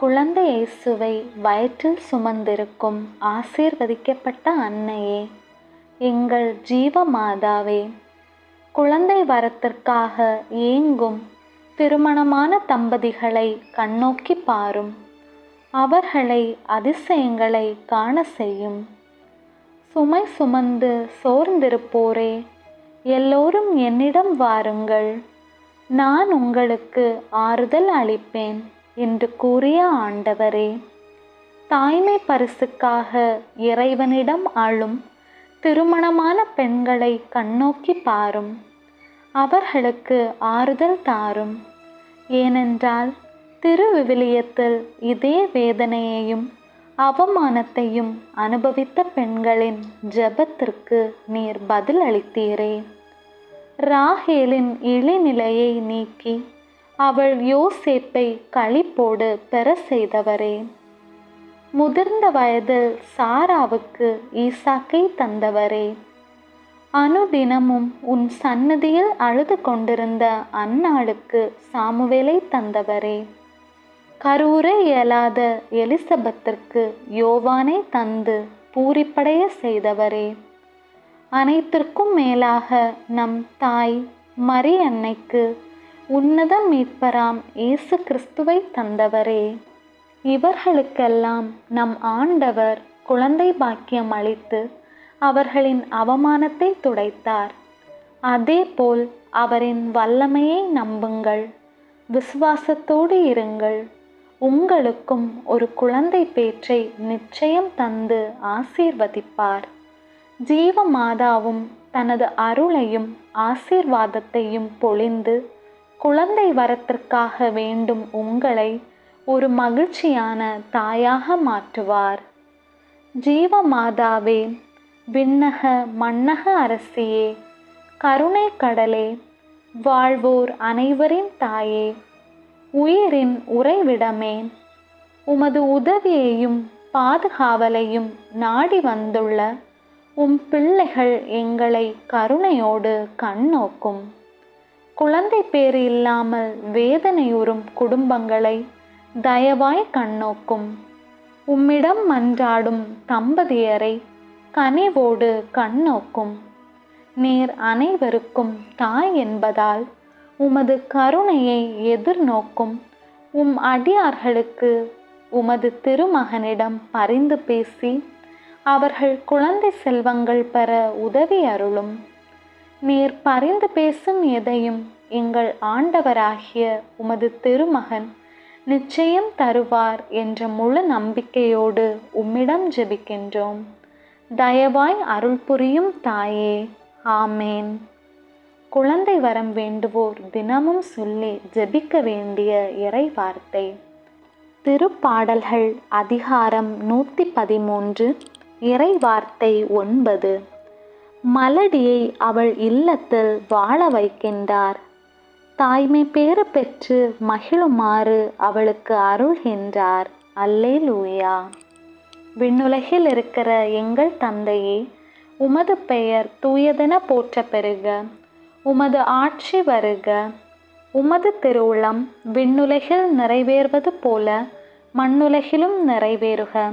குழந்தை இயேசுவை வயிற்றில் சுமந்திருக்கும் ஆசீர்வதிக்கப்பட்ட அன்னையே எங்கள் ஜீவ மாதாவே குழந்தை வரத்திற்காக ஏங்கும் திருமணமான தம்பதிகளை கண்ணோக்கி பாரும். அவர்களை அதிசயங்களை காண செய்யும். சுமை சுமந்து சோர்ந்திருப்போரே எல்லோரும் என்னிடம் வாருங்கள். நான் உங்களுக்கு ஆறுதல் அளிப்பேன். என்று கூறிய ஆண்டவரே தாய்மை பரிசுக்காக இறைவனிடம் அழும் திருமணமான பெண்களை கண்ணோக்கி பாரும். அவர்களுக்கு ஆறுதல் தாரும். ஏனென்றால் திருவிவிலியத்தில் இதே வேதனையையும் அவமானத்தையும் அனுபவித்த பெண்களின் ஜெபத்திற்கு நீர் பதில் அளித்தீரே ராகேலின் இழிநிலையை நீக்கி அவள் யோசேப்பை களிப்போடு பெற செய்தவரே. முதிர்ந்த வயதில் சாராவுக்கு ஈசாக்கை தந்தவரே. அனுதினமும் உன் சன்னதியில் அழுது கொண்டிருந்த அன்னாளுக்கு சாமுவேலை தந்தவரே. கரூரை இயலாத எலிசபெத்திற்கு யோவானை தந்து பூரிப்படைய செய்தவரே. அனைத்திற்கும் மேலாக நம் தாய் மரியன்னைக்கு உன்னத மீட்பராம் இயேசு கிறிஸ்துவை தந்தவரே. இவர்களுக்கெல்லாம் நம் ஆண்டவர் குழந்தை பாக்கியம் அளித்து அவர்களின் அவமானத்தை துடைத்தார். அதேபோல் அவரின் வல்லமையை நம்புங்கள். விசுவாசத்தோடு இருங்கள். உங்களுக்கும் ஒரு குழந்தை பேற்றை நிச்சயம் தந்து ஆசீர்வதிப்பார். ஜீவ மாதாவும் தனது அருளையும் ஆசீர்வாதத்தையும் பொழிந்து குழந்தை வரத்திற்காக வேண்டும் உங்களை ஒரு மகிழ்ச்சியான தாயாக மாற்றுவார். ஜீவமாதாவே விண்ணக மன்னக அரசியே கருணை கடலே வாழ்வோர் அனைவரின் தாயே உயிரின் உறைவிடமே உமது உதவியையும் பாதுகாவலையும் நாடி வந்துள்ள உம் பிள்ளைகள் எங்களை கருணையோடு கண்ணோக்கும். குழந்தை பேறு இல்லாமல் வேதனையுறும் குடும்பங்களை தயவாய் கண்ணோக்கும். உம்மிடம் மன்றாடும் தம்பதியரை கனிவோடு கண்ணோக்கும். நீர் அனைவருக்கும் தாய் என்பதால் உமது கருணையை எதிர்நோக்கும். உம் அடியார்களுக்கு உமது திருமகனிடம் பரிந்து பேசி அவர்கள் குழந்தை செல்வங்கள் பெற உதவி அருளும். நீர் பரிந்து பேசும் எதையும் எங்கள் ஆண்டவராகிய உமது திருமகன் நிச்சயம் தருவார் என்ற முழு நம்பிக்கையோடு உம்மிடம் ஜெபிக்கின்றோம். தயவாய் அருள் புரியும் தாயே. ஆமேன். குழந்தை வரம் வேண்டுவோர் தினமும் சொல்லி ஜெபிக்க வேண்டிய இறை வார்த்தை திருப்பாடல்கள் அதிகாரம் நூற்றி பதிமூன்று இறை வார்த்தை ஒன்பது. மலடியை அவள் இல்லத்தில் வாழ வைக்கின்றார். தாய்மை பேறு பெற்று மகிழுமாறு அவளுக்கு அருள்கின்றார் அல்லே லூயா விண்ணுலகில் இருக்கிற எங்கள் தந்தையே உமது பெயர் தூயதென போற்ற பெறுக உமது ஆட்சி வருக. உமது திருவுளம் விண்ணுலகில் நிறைவேறுவது போல மண்ணுலகிலும் நிறைவேறுக.